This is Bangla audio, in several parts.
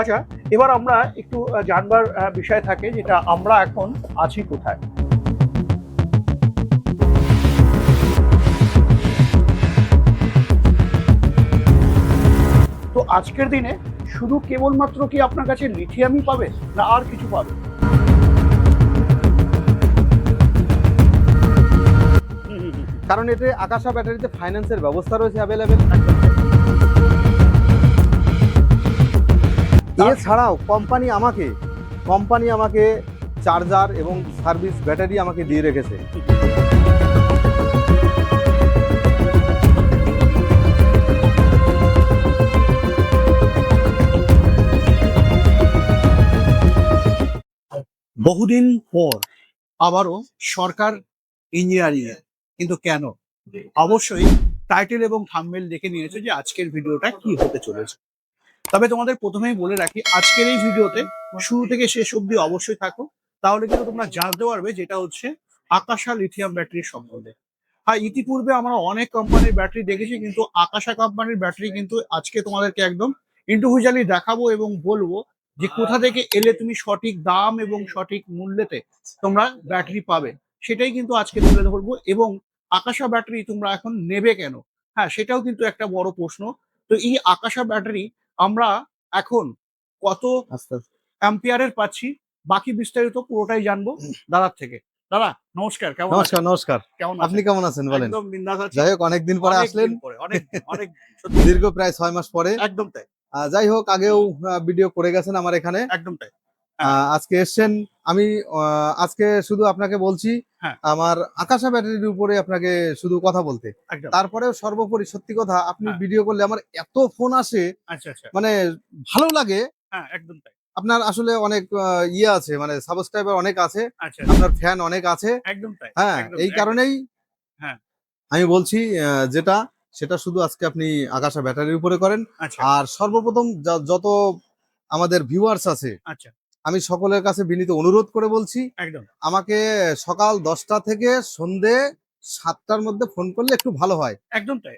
আচ্ছা এবার আমরা একটু জানবার বিষয় থাকে যেটা আমরা এখন আছি কোথায়। তো আজকের দিনে শুধু কেবলমাত্র কি আপনার কাছে লিথিয়ামই পাবে, না আর কিছু পাবে? কারণ এতে আকাশা ব্যাটারিতে ফাইন্যান্সের ব্যবস্থা রয়েছে অ্যাভেলেবেল এছাড়াও কোম্পানি আমাকে কোম্পানি আমাকে চার্জার এবং সার্ভিস ব্যাটারি আমাকে দিয়ে রেখেছে। বহুদিন পর আবারও সরকার ইঞ্জিনিয়ারিং কিন্তু কেন? অবশ্যই টাইটেল এবং থাম্বনেল দেখে নিয়েছে যে আজকের ভিডিওটা কি হতে চলেছে। তবে তোমাদের প্রথমেই বলে রাখি, আজকের এই ভিডিওতে শুরু থেকে শেষ অবধি অবশ্যই থাকো। তাহলে কিন্তু তোমরা জানতে পারবে যেটা হচ্ছে আকাশা লিথিয়াম ব্যাটারির সম্বন্ধে। হ্যাঁ ইতিপূর্বে আমরা অনেক কোম্পানির ব্যাটারি দেখেছি, কিন্তু আকাশা কোম্পানির ব্যাটারি কিন্তু আজকে তোমাদেরকে একদম ইন্ডিভিজুয়ালি দেখাবো এবং বলব যে কোথা থেকে এলে তুমি সঠিক দাম এবং সঠিক মূল্যেতে তোমরা ব্যাটারি পাবে। সেটাই কিন্তু আজকে তুলে ধরবো এবং আকাশা ব্যাটারি তোমরা এখন নেবে কেন? হ্যাঁ সেটাও কিন্তু একটা বড় প্রশ্ন। তো এই আকাশা ব্যাটারি আমরা এখন কত অ্যাম্পিয়ারের পাচ্ছি বাকি বিস্তারিত পুরোটাই জানব দাদার থেকে। দাদা নমস্কার কেমন নমস্কার নমস্কার। কেমন আপনি কেমন আছেন বলেন? একদম বিন্দাস আছি। যাই হোক অনেকদিন পরে আসলেন। অনেক অনেক দীর্ঘ প্রায় ছয় মাস পরে। একদম তাই। যাই হোক আগেও ভিডিও করে গেছেন আমার এখানে। একদম তাই। আজকে এসছেন আমি আজকে শুধু আপনাকে বলছি হ্যাঁ। আমার আকাশা ব্যাটারির উপরে আপনাকে শুধু কথা বলতে। তারপরেও সর্বোপরি সত্যি কথা আপনি হ্যাঁ। ভিডিও করলে আমার এত ফোন আসে আচ্ছা আচ্ছা। মানে ভালো লাগে। হ্যাঁ একদম তাই। আপনার আসলে অনেক ইয়ে আছে মানে সাবস্ক্রাইবার অনেক আছে আচ্ছা। আপনার ফ্যান অনেক আছে। একদম তাই হ্যাঁ এই কারণেই হ্যাঁ। আমি বলছি যেটা সেটা শুধু আজকে আপনি আকাশা ব্যাটারির উপরে করেন। আর সর্বপ্রথম যত আমাদের ভিউয়ার্স আছে আচ্ছা। আমি সকলের কাছে বিনীত অনুরোধ করে বলছি একদম। আমাকে সকাল দশটা থেকে সন্ধে সাতটার মধ্যে ফোন করলে একটু ভালো হয়। একদম তাই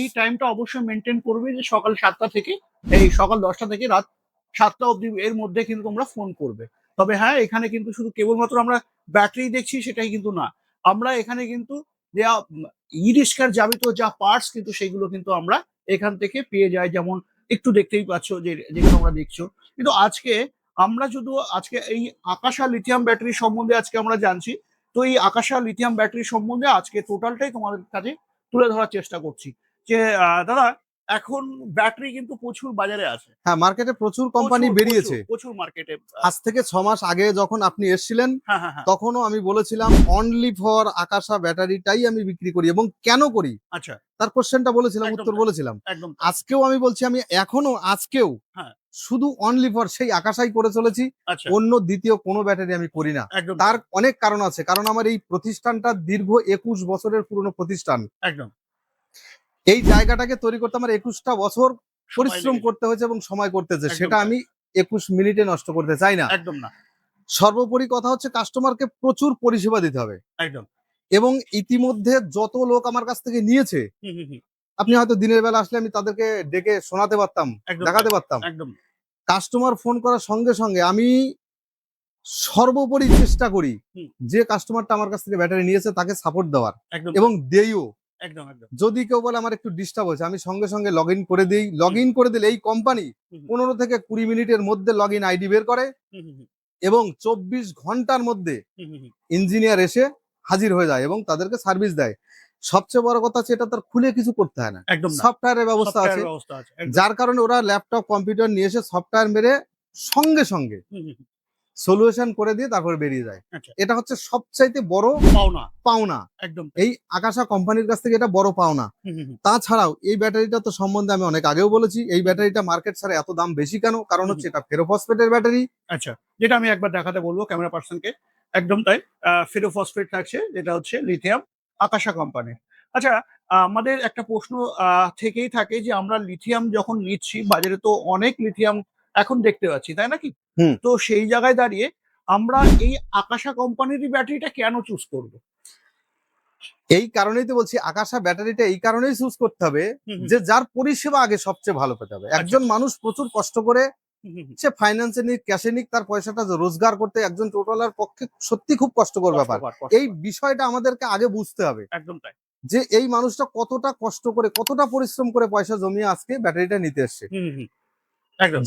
এই টাইমটা অবশ্যই মেনটেন করবে যে সকাল সাতটা থেকে এই সকাল দশটা থেকে রাত সাতটা অবধি এর মধ্যে কিন্তু তোমরা ফোন করবে। তবে হ্যাঁ এখানে কিন্তু শুধু কেবলমাত্র আমরা ব্যাটারি দেখছি সেটাই কিন্তু না। আমরা এখানে কিন্তু যা ই রিক্সার যাবিত যা পার্টস কিন্তু সেগুলো কিন্তু আমরা এখান থেকে পেয়ে যাই। যেমন একটু দেখতেই পাচ্ছ যে যেগুলো আমরা দেখছ। কিন্তু আজকে আমরা শুধু আজকে এই আকাশা লিথিয়াম ব্যাটারি সম্বন্ধে আজকে আমরা জানছি। তো এই আকাশা লিথিয়াম ব্যাটারি সম্বন্ধে আজকে টোটালটাই তোমাদের কাছে তুলে ধরার চেষ্টা করছি। যে দাদা এখন ব্যাটারি কিন্তু প্রচুর বাজারে আছে। হ্যাঁ মার্কেটে প্রচুর কোম্পানি বেরিয়েছে। প্রচুর, মার্কেটে আজ থেকে ছ মাস আগে যখন আপনি এসেছিলেন হ্যাঁ হ্যাঁ হ্যাঁ। তখনও আমি বলেছিলাম অনলি ফর আকাশা ব্যাটারিটাই আমি বিক্রি করি এবং কেন করি? আচ্ছা। তার কোশ্চেনটা বলেছিলাম উত্তর বলেছিলাম। আজকেও আমি বলছি আমি এখনও আজকেও হ্যাঁ। শুধু অনলি ফর সেই আকাশাই করে চলেছি। আচ্ছা। অন্য দ্বিতীয় কোনো ব্যাটারি আমি করি না। তার অনেক কারণ আছে। কারণ আমার এই প্রতিষ্ঠানটা দীর্ঘ একুশ বছরের পুরনো প্রতিষ্ঠান। একদম। এই জায়গাটাকে তৈরি করতে আমার একুশটা বছর পরিশ্রম করতে হয়েছে এবং সময় করতেছে। একদম। সেটা আমি একুশ মিনিটে নষ্ট করতে চাই না। একদম না। সর্বোপরি কথা হচ্ছে কাস্টমারকে প্রচুর পরিষেবা দিতে হবে। একদম। এবং ইতিমধ্যে যত লোক আমার কাছ থেকে নিয়েছে আপনি হয়তো দিনের বেলা আসলে আমি তাদেরকে ডেকে শোনাতে পারতাম দেখাতে পারতাম। একদম। কাস্টমার ফোন করার সঙ্গে সঙ্গে আমি সর্বোপরি চেষ্টা করি যে কাস্টমারটা আমার কাছ থেকে ব্যাটারি নিয়েছে তাকে সাপোর্ট দেওয়ার। এবং দেইও একদম একদম। যদি কেউ বলে আমার একটু ডিস্টার্ব হয়েছে আমি সঙ্গে সঙ্গে লগ ইন করে দিই। লগ ইন করে দিলে এই কোম্পানি পনেরো থেকে কুড়ি মিনিটের মধ্যে লগ ইন আইডি বের করে এবং চব্বিশ ঘণ্টার মধ্যে ইঞ্জিনিয়ার এসে হাজির হয়ে যায় এবং তাদেরকে সার্ভিস দেয়। সবচেয়ে বড় কথা হচ্ছে এটা তার খুলে কিছু করতে হয় না। একদম সফটওয়্যারের ব্যবস্থা আছে। যার কারণে ওরা ল্যাপটপ কম্পিউটার নিয়ে এসে সফটওয়্যার মেরে সঙ্গে সঙ্গে সলিউশন করে দিয়ে তারপরে বেরিয়ে যায়। আচ্ছা। এটা হচ্ছে সবচাইতে বড় পাওনা। পাওনা। একদম। এই আকাশা কোম্পানির কাছ থেকে এটা বড় পাওনা। তাছাড়াও এই ব্যাটারিটা তো সম্বন্ধে আমি অনেক আগেও বলেছি এই ব্যাটারিটা মার্কেট ছাড়া এত দাম বেশি কেন? কারণ হচ্ছে এটা ফেরোফসফেটের ব্যাটারি। আচ্ছা যেটা আমি একবার দেখাতে বলব ক্যামেরা পার্সনকে। একদম তাই। ফেরোফসফেট থাকছে যেটা হচ্ছে লিথিয়াম। আকাশা কোম্পানির আচ্ছা আমাদের একটা প্রশ্ন থেকেই থাকে যে আমরা লিথিয়াম যখন নিচ্ছি বাজারে তো অনেক লিথিয়াম এখন দেখতে পাচ্ছি তাই নাকি। তো সেই জায়গায় দাঁড়িয়ে আমরা এই আকাশা কোম্পানির ব্যাটারিটা কেন চুজ করব? এই কারণেই তো বলছি আকাশা ব্যাটারিটা এই কারণেই চুজ করতে হবে। যে যার পরিষেবা আগে সবচেয়ে ভালো পেতে হবে। একজন মানুষ প্রচুর কষ্ট করে সে ফাইন্যান্সে নিক ক্যাশে নিক তার পয়সাটা রোজগার করতে একজন টোটালার পক্ষে সত্যি খুব কষ্টকর ব্যাপার। এই বিষয়টা আমাদেরকে আগে বুঝতে হবে। একদম তাই। যে এই মানুষটা কতটা কষ্ট করে কতটা পরিশ্রম করে পয়সা জমিয়ে আজকে ব্যাটারিটা নিতে এসছে।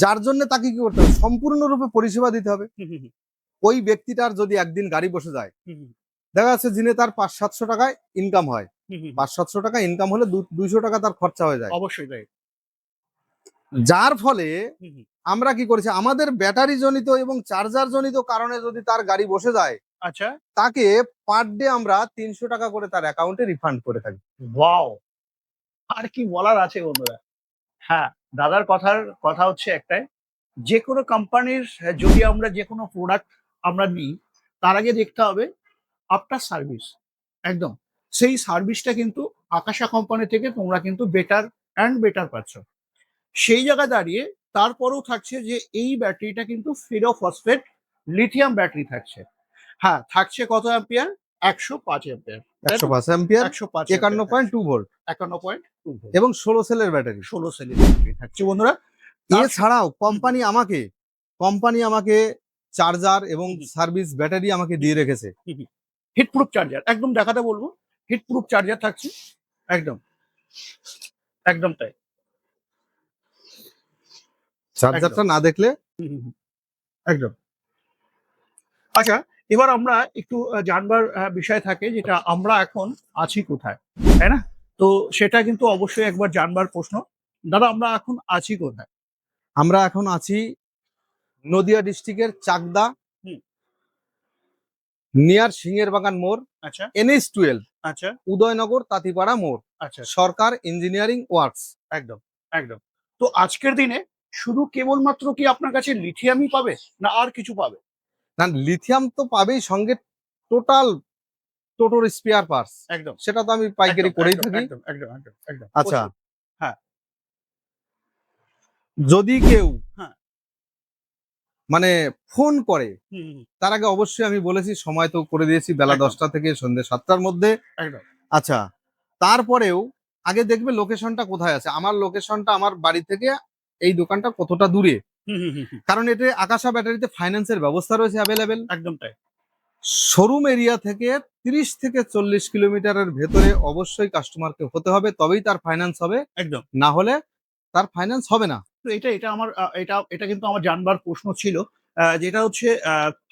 যার জন্য তাকে কি করতে হবে? সম্পূর্ণরূপে পরিষেবা দিতে হবে। ওই ব্যক্তিটার যদি একদিন গাড়ি বসে যায় দেখা যাচ্ছে দিনে তার পাঁচ সাতশো টাকায় ইনকাম হয়। পাঁচ সাতশো টাকা ইনকাম হলে দুইশো টাকা তার খরচা হয়ে যায়। অবশ্যই যার ফলে আমরা কি করেছি? আমাদের ব্যাটারি জনিত এবং চার্জার জনিত কারণে যদি তার গাড়ি বসে যায় আচ্ছা। তাকে পার ডে আমরা তিনশো টাকা করে তার অ্যাকাউন্টে রিফান্ড করে থাকি। ওয়াও আর কি বলার আছে বন্ধুরা? হ্যাঁ দাদার কথার কথা হচ্ছে একটাই। যে কোনো কোম্পানির যদি আমরা যে কোনো প্রোডাক্ট আমরা নিই তার আগে দেখতে হবে আফটার সার্ভিস একদম। সেই সার্ভিসটা কিন্তু আকাশা কোম্পানি থেকে তোমরা কিন্তু বেটার অ্যান্ড বেটার পাচ্ছ। সেই জায়গায় দাঁড়িয়ে তারপরেও থাকছে যে এই ব্যাটারিটা কিন্তু ফিরো ফসফেট লিথিয়াম ব্যাটারি থাকছে। হ্যাঁ থাকছে কত অ্যাম্পিয়ার? একশো পাঁচ অ্যাম্পিয়ার। একশো পাঁচ অ্যাম্পিয়ার একশো পাঁচ একান্ন পয়েন্ট টু ভোল্ট। একান্ন পয়েন্ট টু এবং ষোলো সেলের ব্যাটারি। ষোলো সেলের ব্যাটারি থাকছে বন্ধুরা। এছাড়াও কোম্পানি আমাকে কোম্পানি আমাকে চার্জার এবং সার্ভিস ব্যাটারি আমাকে দিয়ে রেখেছে। হিট প্রুফ চার্জার একদম দেখাতে বলব। হিট প্রুফ চার্জার থাকছে। একদম। একদম তাই। চার্জারটা না দেখলে একদম। আচ্ছা এবার আমরা একটু জানবার বিষয় থাকে যেটা আমরা এখন আছি কোথায় তাই না? তো সেটা কিন্তু অবশ্যই একবার জানবার প্রশ্ন। দাদা আমরা এখন আছি কোথায়? আমরা এখন আছি নদিয়া ডিস্ট্রিক্টের চাকদা নিয়ার সিংহের বাগান মোড় আচ্ছা। এনএস টুয়েলভ আচ্ছা। উদয়নগর তাঁতিপাড়া মোড় আচ্ছা। Sarkar engineering works. একদম একদম। তো আজকের দিনে শুধু কেবলমাত্র কি আপনার কাছে লিথিয়ামই পাবে না আর কিছু পাবে? না লিথিয়াম তো পাবেই সঙ্গে টোটাল টোটোর স্পেয়ার পার্টস একদম। সেটা তো আমি পাইকারি করেই থাকি। একদম একদম একদম আচ্ছা। হ্যাঁ। যদি কেউ হ্যাঁ। মানে ফোন করে তার আগে অবশ্যই আমি বলেছি সময় তো করে দিয়েছি বেলা দশটা থেকে সন্ধ্যে সাতটার মধ্যে। আচ্ছা তারপরেও আগে দেখবে লোকেশনটা কোথায় আছে। আমার লোকেশনটা আমার বাড়ি থেকে এই দোকানটা কতটা দূরে? কারণ এতে আকাশা ব্যাটারিতে ফাইন্যান্সের ব্যবস্থা রয়েছে অ্যাভেলেবেল একদম তাই। শোরুম এরিয়া থেকে তিরিশ থেকে চল্লিশ কিলোমিটারের ভেতরে অবশ্যই কাস্টমারকে হতে হবে তবেই তার ফাইন্যান্স হবে। একদম। না হলে তার ফাইন্যান্স হবে না। তো এটা এটা আমার এটা এটা কিন্তু আমার জানবার প্রশ্ন ছিল আহ, যেটা হচ্ছে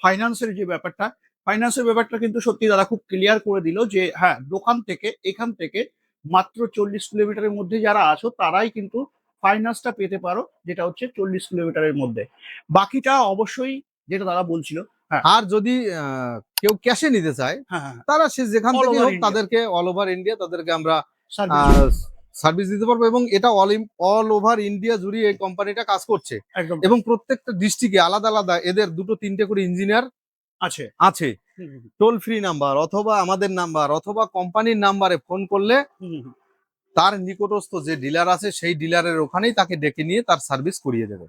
ফাইন্যান্সের যে ব্যাপারটা ফাইন্যান্সের ব্যাপারটা কিন্তু সত্যি দাদা খুব ক্লিয়ার করে দিল যে হ্যাঁ দোকান থেকে এখান থেকে মাত্র চল্লিশ কিলোমিটারের মধ্যে যারা আছো তারাই কিন্তু ফাইন্যান্সটা পেতে পারো যেটা হচ্ছে চল্লিশ কিলোমিটারের মধ্যে। বাকিটা অবশ্যই যেটা দাদা বলছিল আর যদি কেউ ক্যাশে নিতে চায় হ্যাঁ হ্যাঁ তারা সে যেখান থেকে হোক তাদেরকে অল ওভার ইন্ডিয়া তাদেরকে আমরা সার্ভিস দিতে পারব। এবং এটা অল অল ওভার ইন্ডিয়া জুড়ে এই কোম্পানিটা কাজ করছে। এবং প্রত্যেকটা ডিস্ট্রিক্টে আলাদা আলাদা এদের দুটো তিনটে করে ইঞ্জিনিয়ার আছে। আছে। টোল ফ্রি নাম্বার অথবা আমাদের নাম্বার অথবা কোম্পানির নাম্বারে ফোন করলে। তার নিকটস্থ যে ডিলার আছে সেই ডিলারের ওখানেই তাকে ডেকে নিয়ে তার সার্ভিস করিয়ে দেবে.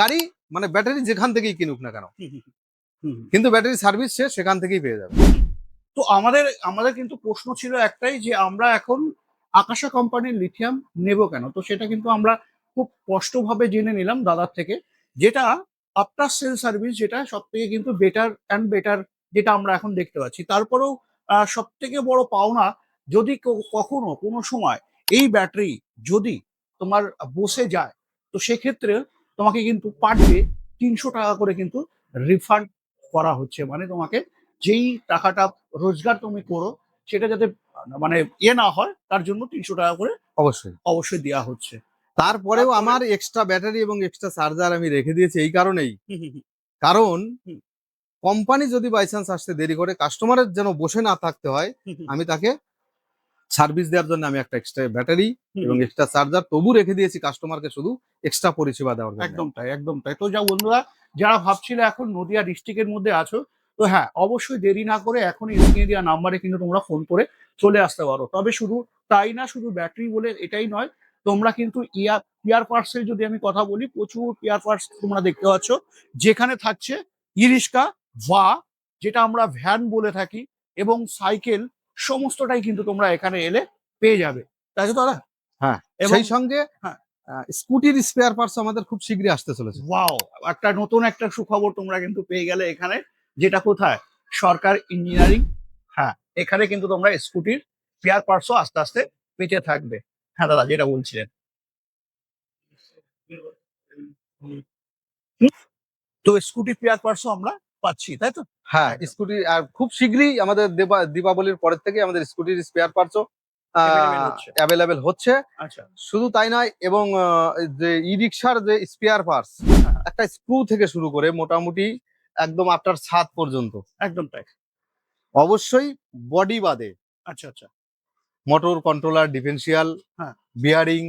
গাড়ি মানে ব্যাটারি যেখান থেকেই কিনুক না কেন। কিন্তু ব্যাটারি সার্ভিস সে সেখান থেকেই পেয়ে যাবে তো আমাদের আমাদের কিন্তু প্রশ্ন ছিল একটাই যে আমরা এখন আকাশা কোম্পানির লিথিয়াম নেব কেন তো সেটা কিন্তু আমরা খুব স্পষ্টভাবে জেনে নিলাম দাদার থেকে যেটা আফটার সেল সার্ভিস যেটা সব থেকে কিন্তু বেটার অ্যান্ড বেটার যেটা আমরা এখন দেখতে পাচ্ছি তারপরেও সব থেকে বড় পাওনা যদি কখনো কোনো সময় এই ব্যাটারি যদি তোমার বসে যায় তো সেক্ষেত্রে তোমাকে কিন্তু পার ডে তিনশো টাকা করে কিন্তু রিফান্ড করা হচ্ছে। মানে তোমাকে যেই টাকাটা রোজগার তুমি করো সেটা যাতে মানে ইয়ে না হয় তার জন্য তিনশো টাকা করে অবশ্যই। অবশ্যই দেওয়া হচ্ছে। তারপরেও আমার এক্সট্রা ব্যাটারি এবং এক্সট্রা চার্জার আমি রেখে দিয়েছি এই কারণেই। কারণ কোম্পানি যদি বাই চান্স আসতে দেরি করে কাস্টমারের যেন বসে না থাকতে হয় আমি তাকে সার্ভিস দেওয়ার জন্য আমি একটা এক্সট্রা ব্যাটারি এবং এক্সট্রা চার্জার তবু রেখে দিয়েছি কাস্টমারকে শুধু এক্সট্রা পরিষেবা দেওয়ার জন্য। একদম তাই একদম তাই। তো যা বন্ধুরা যারা ভাবছিল এখন নদিয়া ডিস্ট্রিক্টের মধ্যে আছো তো হ্যাঁ অবশ্যই দেরি না করে এখনই স্ক্রিনে দেওয়া নাম্বারে কিন্তু তোমরা ফোন করে চলে আসতে পারো। তবে শুধু তাই না শুধু ব্যাটারি বলে এটাই নয় তোমরা কিন্তু ইয়ার ইয়ার পার্টসের যদি আমি কথা বলি প্রচুর ইয়ার পার্টস তোমরা দেখতে পাচ্ছ। যেখানে থাকছে ইরিস্কা বা যেটা আমরা ভ্যান বলে থাকি এবং সাইকেল সমস্তটাই কিন্তু তোমরা এখানে এলে পেয়ে যাবে। তাই তো দাদা? হ্যাঁ সেই সঙ্গে হ্যাঁ। স্কুটির স্পেয়ার পার্টস আমাদের খুব শীঘ্রই আসতে চলেছে। ওয়াও একটা নতুন একটা সুখবর তোমরা কিন্তু পেয়ে গেলে এখানে যেটা কোথায়? সরকার ইঞ্জিনিয়ারিং হ্যাঁ। এখানে কিন্তু তোমরা স্কুটির পেয়ার পার্টসও আস্তে আস্তে পেতে থাকবে। হ্যাঁ দাদা যেটা বলছিলেন। তো স্কুটি পেয়ার পার্টসও আমরা পাচ্ছি তাই তো? হ্যাঁ স্কুটি আর খুব শীঘ্রই আমাদের দীপাবলির পরের থেকে আমাদের স্কুটির স্পেয়ার পার্টসও অ্যাভেলেবেল হচ্ছে। আচ্ছা। শুধু তাই নয় এবং যে ই রিক্সার যে স্পেয়ার পার্টস একটা স্ক্রু থেকে শুরু করে মোটামুটি একদম আফটার ছাদ পর্যন্ত। একদম তাই। অবশ্যই বডি বাদে। আচ্ছা আচ্ছা। মোটর কন্ট্রোলার ডিফেন্সিয়াল হ্যাঁ। বিয়ারিং।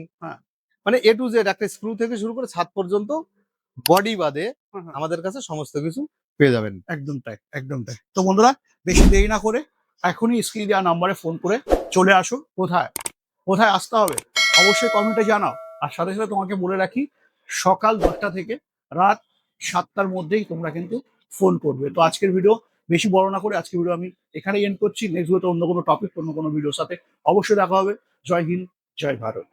মানে এ টু জেড একটা স্ক্রু থেকে শুরু করে ছাদ পর্যন্ত বডি বাদে। আমাদের কাছে সমস্ত কিছু পেয়ে যাবেন। একদম তাই একদম তাই। তো বন্ধুরা, বেশি দেরি না করে এখনই স্ক্রিন দেওয়া নাম্বারে ফোন করে চলে আসো কোথায়? কোথায় আসতে হবে? অবশ্যই কমেন্টে জানাও। আর সাথে সাথে তোমাকে বলে রাখি, সকাল দশটা থেকে রাত সাতটার মধ্যেই তোমরা কিন্তু ফোন করবে। তো আজকের ভিডিও বেশি বড় না করে আজকের ভিডিও আমি এখানেই এন্ড করছি। নেক্সট ভিডিওতে অন্য কোনো টপিক অন্য কোনো ভিডিওর সাথে অবশ্যই দেখা হবে। জয় হিন্দ, জয় ভারত।